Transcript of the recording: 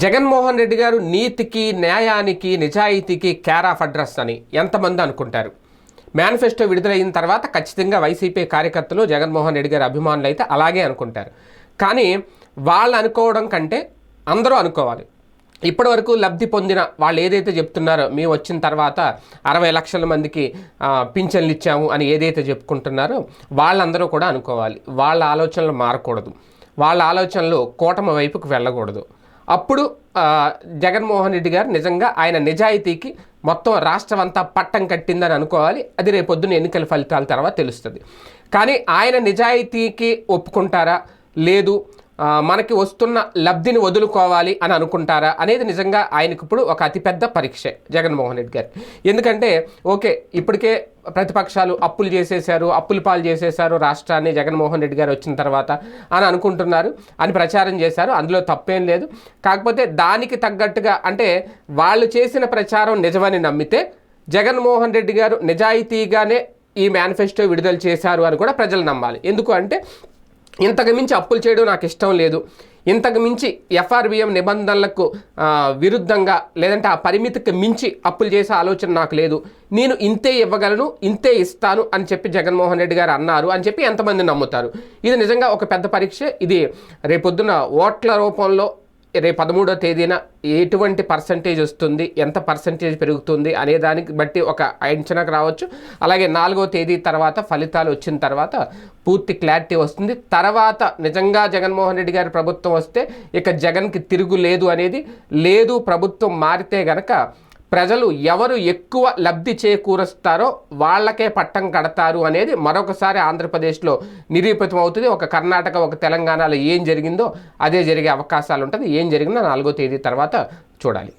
జగన్మోహన్ రెడ్డి గారు నీతికి న్యాయానికి నిజాయితీకి క్యార్ ఆఫ్ అడ్రస్ అని ఎంతమంది అనుకుంటారు? మేనిఫెస్టో విడుదలైన తర్వాత ఖచ్చితంగా వైసీపీ కార్యకర్తలు జగన్మోహన్ రెడ్డి గారి అభిమానులు అయితే అలాగే అనుకుంటారు. కానీ వాళ్ళు అనుకోవడం కంటే అందరూ అనుకోవాలి. ఇప్పటివరకు లబ్ధి పొందిన వాళ్ళు ఏదైతే చెప్తున్నారో మేము వచ్చిన తర్వాత అరవై లక్షల మందికి పింఛన్లు ఇచ్చాము అని ఏదైతే చెప్పుకుంటున్నారో వాళ్ళందరూ కూడా అనుకోవాలి. వాళ్ళ ఆలోచనలు మారకూడదు. వాళ్ళ ఆలోచనలు కూటమి వైపుకు వెళ్ళకూడదు. అప్పుడు జగన్మోహన్ రెడ్డి గారు నిజంగా ఆయన నిజాయితీకి మొత్తం రాష్ట్రం అంతా పట్టం కట్టిందని అనుకోవాలి. అది రేపొద్దున ఎన్నికల ఫలితాల తర్వాత తెలుస్తుంది. కానీ ఆయన నిజాయితీకి ఒప్పుకుంటారా? లేదు. మనకి వస్తున్న లబ్ధిని వదులుకోవాలి అని అనుకుంటారా అనేది నిజంగా ఆయనకి ఇప్పుడు ఒక అతిపెద్ద పరీక్ష జగన్మోహన్ రెడ్డి గారు. ఎందుకంటే ఓకే ఇప్పటికే ప్రతిపక్షాలు అప్పులు చేసేశారు అప్పులు పాలు చేసేశారు రాష్ట్రాన్ని జగన్మోహన్ రెడ్డి గారు వచ్చిన తర్వాత అని అనుకుంటున్నారు అని ప్రచారం చేశారు అందులో తప్పేం లేదు. కాకపోతే దానికి తగ్గట్టుగా అంటే వాళ్ళు చేసిన ప్రచారం నిజమని నమ్మితే జగన్మోహన్ రెడ్డి గారు నిజాయితీగానే ఈ మేనిఫెస్టో విడుదల చేశారు అని కూడా ప్రజలు నమ్మాలి. ఎందుకు అంటే ఇంతకు మించి అప్పులు చేయడం నాకు ఇష్టం లేదు. ఇంతకు మించి ఎఫ్ఆర్బిఎం నిబంధనలకు విరుద్ధంగా లేదంటే ఆ పరిమితికి మించి అప్పులు చేసే ఆలోచన నాకు లేదు. నేను ఇంతే ఇవ్వగలను ఇంతే ఇస్తాను అని చెప్పి జగన్మోహన్ రెడ్డి గారు అన్నారు అని చెప్పి ఎంతమంది నమ్ముతారు. ఇది నిజంగా ఒక పెద్ద పరీక్ష. ఇది రేపొద్దున ఓట్ల రూపంలో రేపు పదమూడో తేదీన ఎటువంటి పర్సంటేజ్ వస్తుంది ఎంత పర్సంటేజ్ పెరుగుతుంది అనే దానికి బట్టి ఒక అంచనాకు రావచ్చు. అలాగే నాలుగో తేదీ తర్వాత ఫలితాలు వచ్చిన తర్వాత పూర్తి క్లారిటీ వస్తుంది. తర్వాత నిజంగా జగన్మోహన్ రెడ్డి గారి ప్రభుత్వం వస్తే ఇక జగన్కి తిరుగు లేదు అనేది లేదు ప్రభుత్వం మారితే గనక ప్రజలు ఎవరు ఎక్కువ లబ్ధి చేకూరుస్తారో వాళ్ళకే పట్టం కడతారు అనేది మరొకసారి ఆంధ్రప్రదేశ్లో నిరూపితం అవుతుంది ఒక కర్ణాటక ఒక తెలంగాణలో ఏం జరిగిందో అదే జరిగే అవకాశాలు ఉంటుంది ఏం జరిగిందో నాలుగో తేదీ తర్వాత చూడాలి.